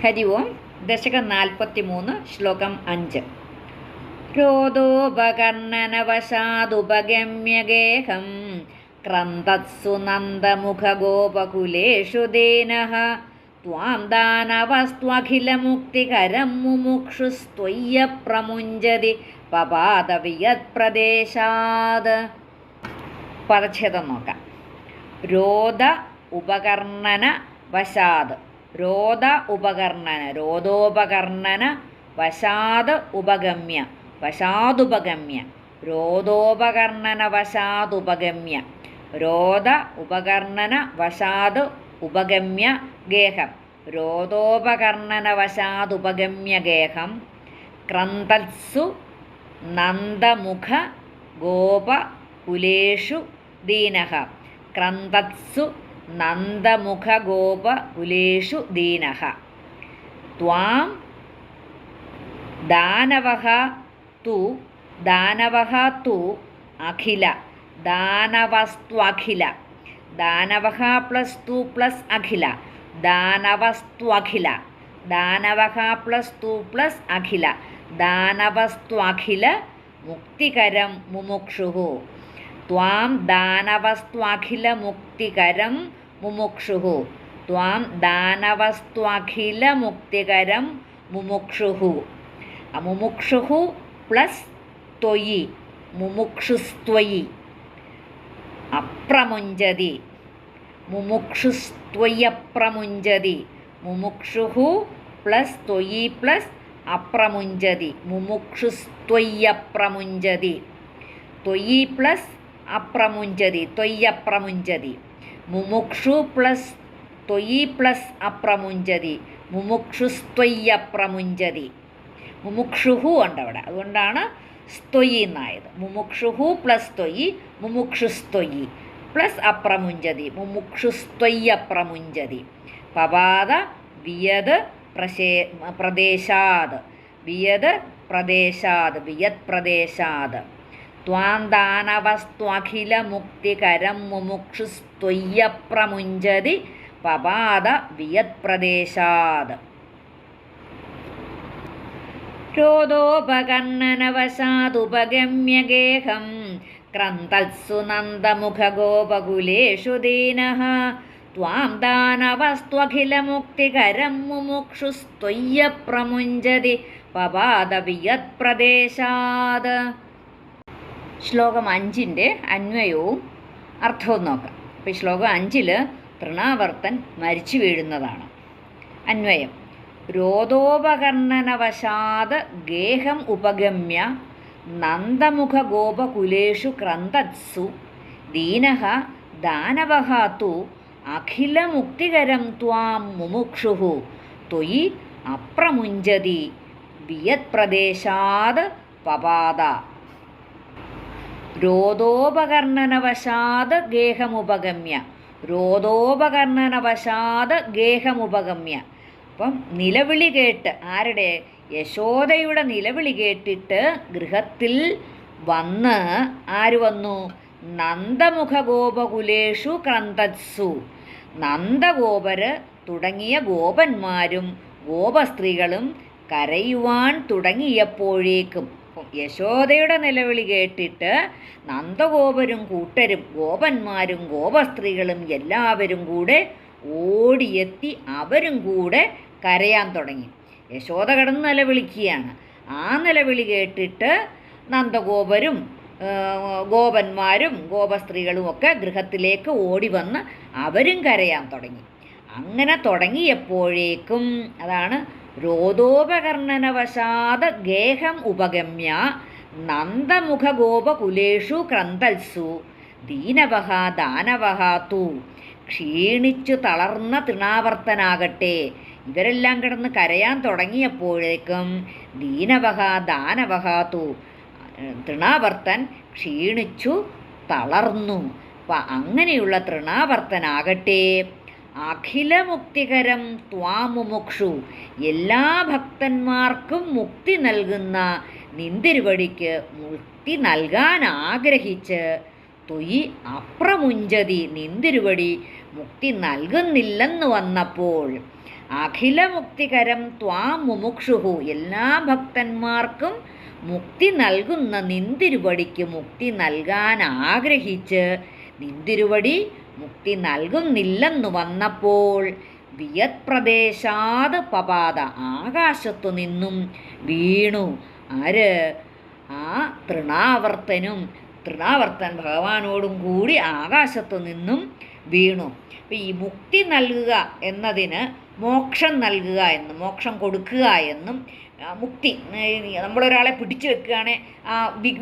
ഹരി ഓം ദശകം നാൽപ്പത്തി മൂന്ന് ശ്ലോകം അഞ്ച്. രോദോപകർണനവശാദുപഗമ്യഗേഹം ക്രന്ദത്സു നന്ദമുഖഗോപകുലേഷു ദീനഃ മുമുക്ഷുസ്ത്വയ്യ പ്രമുഞ്ചതി പപാതവിയത്പ്രദേശാത് പദച്ഛേദം നോക്കാം. രോദ ഉപകർണന വശാത് രോദ ഉപകർണന രോദോപകർണന വശാത് ഉപഗമ്യ വശാതുപഗമ്യ രോദോപകർണന വശാതുപഗമ്യ രോദ ഉപകർണന വശാത് ഉപഗമ്യ ഗേഹം രോദോപകർണന വശാതുപഗമ്യ ഗേഹം ക്രന്തത്സു നന്ദമുഖ ഗോപ കുലേഷു ദീനഃ ക്രന്തത്സു നന്ദമുഖ ഗോപ കുലേഷു ദീനഃ ത്വാം ദാനവഹ തു ദാനവഃ തു അഖില. ദാനവസ്ത്വഖില. ദാനവഃ പ്ലസ് തു പ്ലസ് അഖില. ദാനവസ്ത്വഖില. ദാനവഃ പ്ലസ് തു പ്ലസ് അഖില. ദാനവസ്ത്വഖില മുക്തികരം മുമുക്ഷുഹു. ത്വാം ദാനവസ്ത്വഖിലമുക്തികരം മുമുക്ഷുഹു. ത്വാം ദാനവസ്ത്വഖിലമുക്തികരം മുമുക്ഷുഹു. മുമുക്ഷുഹു പ്ലസ് ത്വയി മുമുക്ഷുസ്ത്വയി. അപ്രമുഞ്ചതി മുമുക്ഷുസ്ത്വയപ്രമുഞ്ചതി മുമുക്ഷുഹു പ്ലസ് ത്വയി പ്ലസ് അപ്രമുഞ്ചതി മുമുക്ഷുസ്ത്വയ്യപ്രമുഞ്ചതി ത്വയി പ്ലസ് അപ്രമുഞ്ചതി തൊയ്യപ്രമുഞ്ചതി. മുമുക്ഷു പ്ലസ് ത്വയി പ്ലസ് അപ്രമുഞ്ചതി. മുമുക്ഷുസ്ത്വയ്യപ്രമുഞ്ചതി മുമുക്ഷുഹു ഉണ്ട് അവിടെ അതുകൊണ്ടാണ് സ്ത്വയി എന്നായത്. മുമുക്ഷുഹു പ്ലസ് ത്വയി മുമുക്ഷുസ്ത്വയി പ്ലസ് അപ്രമുഞ്ചതി. മുമുക്ഷുസ്ത്വയ്യപ്രമുഞ്ചതി പവാദ വിയത് പ്രശേ പ്രദേശാത് വിയത് പ്രദേശാത് വിയത് പ്രദേശാത് ത്വാം ദാനവസ്ത്വഖില മുക്തികരം മുമുക്ഷുസ്ത്വയ്യപ്രമുഞ്ചതി പപാത വിയത്പ്രദേശാത് പ്രദേശാത് രോദോപകർണനവശാതുപഗമ്യഗേഹം ക്രന്തത്സു നന്ദമുഖഗോപകുലേഷു ദീനഃ മുമുക്ഷുസ്ത്വയ്യ പ്രമുഞ്ചതി പപാദവിയത് പ്രദേശാത് ശ്ലോകം അഞ്ചിന്റെ അന്വയവും അർത്ഥവും നോക്കാം. അപ്പോൾ ഈ ശ്ലോകം അഞ്ചിൽ തൃണാവർത്തൻ മരിച്ചു വീഴുന്നതാണ്. അന്വയം. രോദോപകർണനവശാത് ഗേഹം ഉപഗമ്യ നന്ദമുഖഗോപകുലേഷു ക്രന്തത്സു ദീനഃ ദാനവഃ തു അഖിലമുക്തികരം ത്വാം മുമുക്ഷുഹു ത്വയി അപ്രമുഞ്ചതി വിയത് പ്രദേശാത് പപാത രോദോപകർണനവശാത് ഗേഹമുപഗമ്യ. രോദോപകർണനവശാത് ഗേഹമുപഗമ്യ. അപ്പം നിലവിളി കേട്ട് ആരുടെ? യശോദയുടെ നിലവിളി കേട്ടിട്ട് ഗൃഹത്തിൽ വന്ന് ആര് വന്നു? നന്ദമുഖഗോപകുലേഷു ക്രന്തത്സു. നന്ദഗോപര് തുടങ്ങിയ ഗോപന്മാരും ഗോപസ്ത്രീകളും കരയുവാൻ തുടങ്ങിയപ്പോഴേക്കും യശോദയുടെ നിലവിളി കേട്ടിട്ട് നന്ദഗോപരും കൂട്ടരും ഗോപന്മാരും ഗോപസ്ത്രീകളും എല്ലാവരും കൂടെ ഓടിയെത്തി അവരും കൂടെ കരയാൻ തുടങ്ങി. യശോദ കിടന്ന് നിലവിളിക്കുകയാണ്. ആ നിലവിളി കേട്ടിട്ട് നന്ദഗോപരും ഗോപന്മാരും ഗോപസ്ത്രീകളും ഒക്കെ ഗൃഹത്തിലേക്ക് ഓടി വന്ന് അവരും കരയാൻ തുടങ്ങി. അങ്ങനെ തുടങ്ങിയപ്പോഴേക്കും അതാണ് രോദോപകർണനവശാത് ഗേഹം ഉപഗമ്യ നന്ദമുഖഗോപകുലേഷു ക്രന്തൽസു ദീനവഹ ദാനവഹ തു. ക്ഷീണിച്ചു തളർന്ന തൃണാവർത്തനാകട്ടെ. ഇവരെല്ലാം കിടന്ന് കരയാൻ തുടങ്ങിയപ്പോഴേക്കും ദീനവഹ ദാനവഹ തു. തൃണാവർത്തൻ ക്ഷീണിച്ചു തളർന്നു. അപ്പം അങ്ങനെയുള്ള തൃണാവർത്തനാകട്ടെ. അഖിലമുക്തികരം ത്വാമുമുക്ഷു. എല്ലാ ഭക്തന്മാർക്കും മുക്തി നൽകുന്ന നിന്തിരുവടിക്ക് മുക്തി നൽകാൻ ആഗ്രഹിച്ച് തൊയി അപ്രമുഞ്ചതി നിന്തിരുവടി മുക്തി നൽകുന്നില്ലെന്ന് വന്നപ്പോൾ അഖിലമുക്തികരം ത്വാം മുമുക്ഷുഹു എല്ലാ ഭക്തന്മാർക്കും മുക്തി നൽകുന്ന നിന്തിരുവടിക്ക് മുക്തി നൽകാൻ ആഗ്രഹിച്ച് നിന്തിരുവടി മുക്തി നൽകുന്നില്ലെന്നു വന്നപ്പോൾ വിയത് പ്രദേശാത് പപാത ആകാശത്തു നിന്നും വീണു. ആര്? ആ തൃണാവർത്തനും തൃണാവർത്തൻ ഭഗവാനോടും കൂടി ആകാശത്തു നിന്നും വീണു. അപ്പം ഈ മുക്തി നൽകുക എന്നതിന് മോക്ഷം നൽകുക എന്നും മോക്ഷം കൊടുക്കുക എന്നും മുക്തി നമ്മളൊരാളെ പിടിച്ചു വെക്കുകയാണ്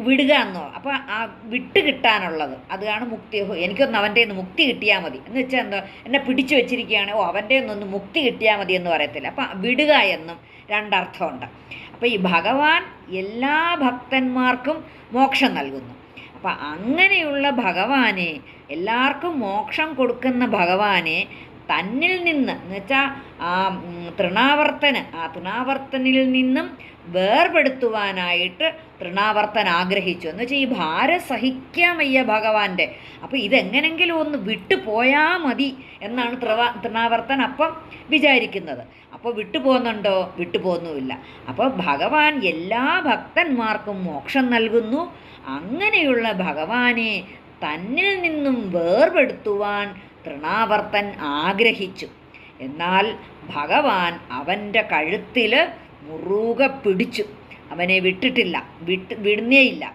വിടുക എന്നോ അപ്പോൾ ആ വിട്ട് കിട്ടാനുള്ളത് അതാണ് മുക്തി. എനിക്കൊന്ന് അവന്റെ നിന്ന് മുക്തി കിട്ടിയാൽ മതി. എന്ന് വെച്ചാൽ എന്തോ എന്നെ പിടിച്ചു വെച്ചിരിക്കുകയാണ് ഓ അവന്റെ നിന്നൊന്ന് മുക്തി കിട്ടിയാൽ മതി എന്ന് പറയത്തില്ല. അപ്പം വിടുക എന്നും രണ്ടർത്ഥമുണ്ട്. അപ്പോൾ ഈ ഭഗവാൻ എല്ലാ ഭക്തന്മാർക്കും മോക്ഷം നൽകുന്നു. അപ്പം അങ്ങനെയുള്ള ഭഗവാനെ എല്ലാവർക്കും മോക്ഷം കൊടുക്കുന്ന ഭഗവാനെ തന്നിൽ നിന്ന് എന്ന് വെച്ചാൽ ആ തൃണാവർത്തന് ആ തൃണാവർത്തനിൽ നിന്നും വേർപെടുത്തുവാനായിട്ട് തൃണാവർത്തൻ ആഗ്രഹിച്ചു. എന്ന് വെച്ചാൽ ഈ ഭാരം സഹിക്കാൻ വയ്യ ഭഗവാന്റെ. അപ്പോൾ ഇതെങ്ങനെങ്കിലും ഒന്ന് വിട്ടു പോയാൽ മതി എന്നാണ് തൃവ തൃണാവർത്തൻ അപ്പം വിചാരിക്കുന്നത്. അപ്പോൾ വിട്ടു പോകുന്നുണ്ടോ വിട്ടു പോകുന്നുമില്ല അപ്പോൾ ഭഗവാൻ എല്ലാ ഭക്തന്മാർക്കും മോക്ഷം നൽകുന്നു. അങ്ങനെയുള്ള ഭഗവാനെ തന്നിൽ നിന്നും വേർപെടുത്തുവാൻ തൃണാവർത്തൻ ആഗ്രഹിച്ചു. എന്നാൽ ഭഗവാൻ അവന്റെ കഴുത്തിൽ മുറുകെ പിടിച്ചു. അവനെ വിട്ടിട്ടില്ല. വിട്ട് വിടുന്നേയില്ല.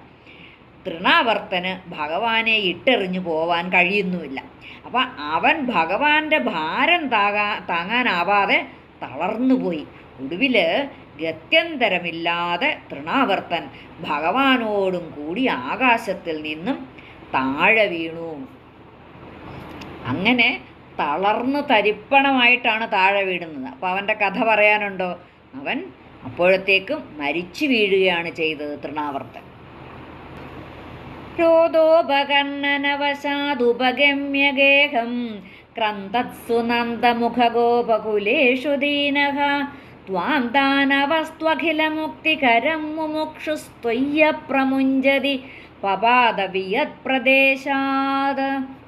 തൃണാവർത്തന് ഭഗവാനെ ഇട്ടെറിഞ്ഞു പോവാൻ കഴിയുന്നുമില്ല. അപ്പം അവൻ ഭഗവാന്റെ ഭാരം താകാ താങ്ങാനാവാതെ തളർന്നുപോയി. ഒടുവിൽ ഗത്യന്തരമില്ലാതെ തൃണാവർത്തൻ ഭഗവാനോടും കൂടി ആകാശത്തിൽ നിന്നും താഴെ വീണു. അങ്ങനെ തളർന്ന് തരിപ്പണമായിട്ടാണ് താഴെ വീഴുന്നത്. അപ്പോൾ അവന്റെ കഥ പറയാനുണ്ടോ? അവൻ അപ്പോഴത്തേക്കും മരിച്ചു വീഴുകയാണ് ചെയ്തത് തൃണാവർത്തൻ. ക്രോധോപകർണനവശാദുപഗമ്യഗേഹം ക്രന്തത്സു നന്ദമുഖഗോപകുലേഷു ദീനഃ മുമുക്ഷുസ്ത്വയ്യ പ്രമുഞ്ചതി പപാദവിയത് പ്രദേശാത്